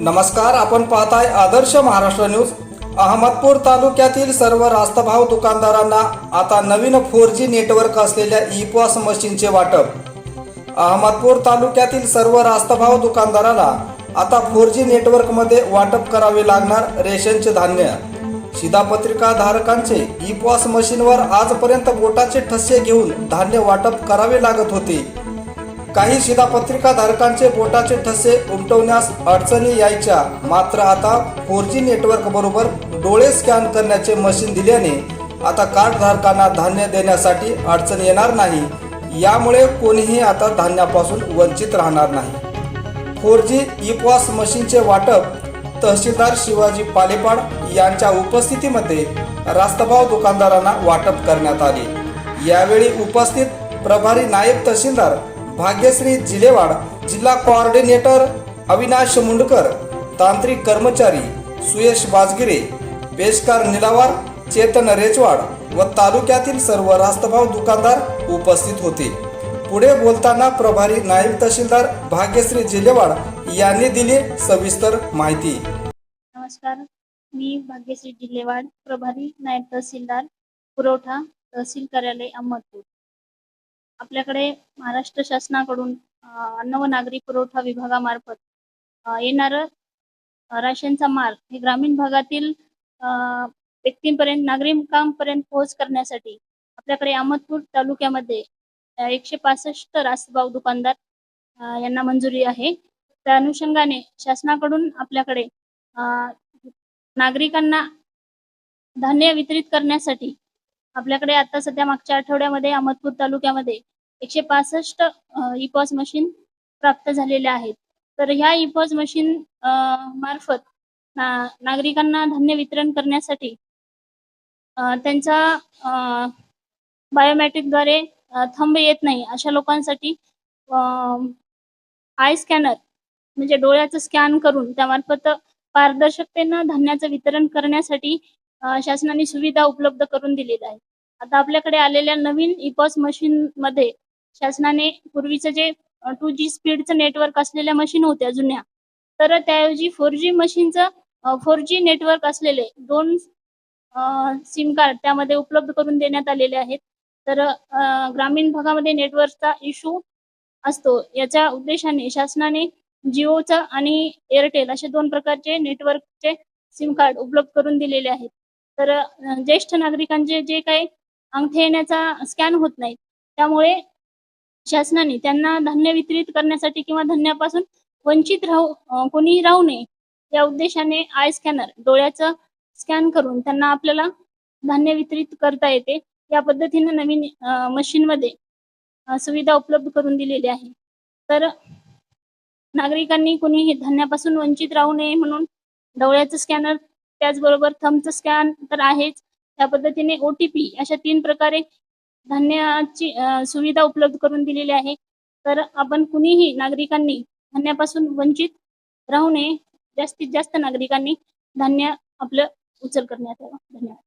नमस्कार आपण पाहताय आदर्श महाराष्ट्र न्यूज. अहमदपूर तालुक्यातील सर्व रास्तभाव दुकानदारांना आता नवीन फोर जी नेटवर्क असलेल्या ई पॉस मशीनचे वाटप. अहमदपूर तालुक्यातील सर्व रास्तभाव दुकानदाराला आता फोर जी नेटवर्कमध्ये वाटप करावे लागणार रेशनचे धान्य. शिधापत्रिका धारकांचे ई पॉस मशीनवर आजपर्यंत बोटाचे ठसे घेऊन धान्य वाटप करावे लागत होते. काही शिधापत्रिका धारकांचे बोटाचे ठसे उमटवण्यास अडचणी यायच्या. मात्र आता फोर जी नेटवर्क बरोबर डोळे स्कॅन करण्याचे मशीन दिल्याने आता कार्ड धारकांना धान्य देण्यासाठी अडचण येणार नाही. यामुळे कोणीही आता धान्यापासून वंचित राहणार नाही. फोर जी ई मशीनचे वाटप तहसीलदार शिवाजी पालेपाड यांच्या उपस्थितीमध्ये रास्तभाव दुकानदारांना वाटप करण्यात आले. यावेळी उपस्थित प्रभारी नायब तहसीलदार भाग्यश्री जिलेवाड जिल्हा कोऑर्डिनेटर अविनाश मुंडकर तांत्रिक कर्मचारी सुयश बाजगिरे पेशकार निलावार चेतन रेचवाड व तालुक्यातील सर्व रास्तभाव दुकानदार उपस्थित होते. पुढे बोलताना प्रभारी नायब तहसीलदार भाग्यश्री जिलेवाड यांनी दिली सविस्तर माहिती. नमस्कार मी भाग्यश्री जिल्हेवाड प्रभारी नायब तहसीलदार पुरवठा तहसील कार्यालय अहमदपूर. आपल्याकडे महाराष्ट्र शासनाकडून अन्न व नागरी पुरवठा विभागामार्फत येणारं राशनचा माल हे ग्रामीण भागातील व्यक्तींपर्यंत नागरिकांपर्यंत पोहोच करण्यासाठी आपल्याकडे अहमदपूर तालुक्यामध्ये एकशे पासष्ट रास्तभाव दुकानदार यांना मंजुरी आहे. त्या अनुषंगाने शासनाकडून आपल्याकडे नागरिकांना धान्य वितरित करण्यासाठी आपल्याकडे आता सध्या मागच्या आठवड्यामध्ये अहमदपूर तालुक्यामध्ये एकशे पासष्ट इपॉस मशीन प्राप्त झालेल्या आहेत. तर ह्या इपॉस मशीन मार्फत ना- नागरिकांना धान्य वितरण करण्यासाठी त्यांचा बायोमॅट्रिकद्वारे थंब येत नाही अशा लोकांसाठी आय स्कॅनर म्हणजे डोळ्याचं स्कॅन करून त्यामार्फत पारदर्शकतेनं धान्याचं वितरण करण्यासाठी शासनाने सुविधा उपलब्ध करून दिलेल्या आहे आता आपल्याकडे आलेल्या नवीन इपॉस मशीन मध्ये शासनाने पूर्वीचं जे टू जी स्पीडचं नेटवर्क असलेल्या मशीन होत्या जुन्या. तर त्याऐवजी फोर जी मशीनचं फोर जी नेटवर्क असलेले दोन सिम कार्ड त्यामध्ये उपलब्ध करून देण्यात आलेले आहेत. तर ग्रामीण भागामध्ये नेटवर्कचा इश्यू असतो. याच्या उद्देशाने शासनाने जिओचा आणि एअरटेल असे दोन प्रकारचे नेटवर्कचे सिम कार्ड उपलब्ध करून दिलेले आहेत. तर ज्येष्ठ नागरिकांचे जे काही अंगठे येण्याचा स्कॅन होत नाही. त्यामुळे शासनाने त्यांना धान्य वितरित करण्यासाठी किंवा धान्यापासून वंचित राहू कोणीही राहू नये या उद्देशाने आय स्कॅनर डोळ्याचं स्कॅन करून त्यांना आपल्याला धान्य वितरित करता येते. या पद्धतीने नवीन मशीनमध्ये सुविधा उपलब्ध करून दिलेली आहे. तर नागरिकांनी कोणीही धान्यापासून वंचित राहू नये म्हणून डोळ्याचं स्कॅनर त्याचबरोबर थंबचं स्कॅन तर आहेच. त्या पद्धतीने ओ टी पी अशा तीन प्रकारे धान्याची सुविधा उपलब्ध करून दिलेली आहे. तर आपण कुणीही नागरिकांनी धान्यापासून वंचित राहू नये. जास्तीत जास्त नागरिकांनी धान्य आपलं उचल करण्यात यावं. धन्यवाद.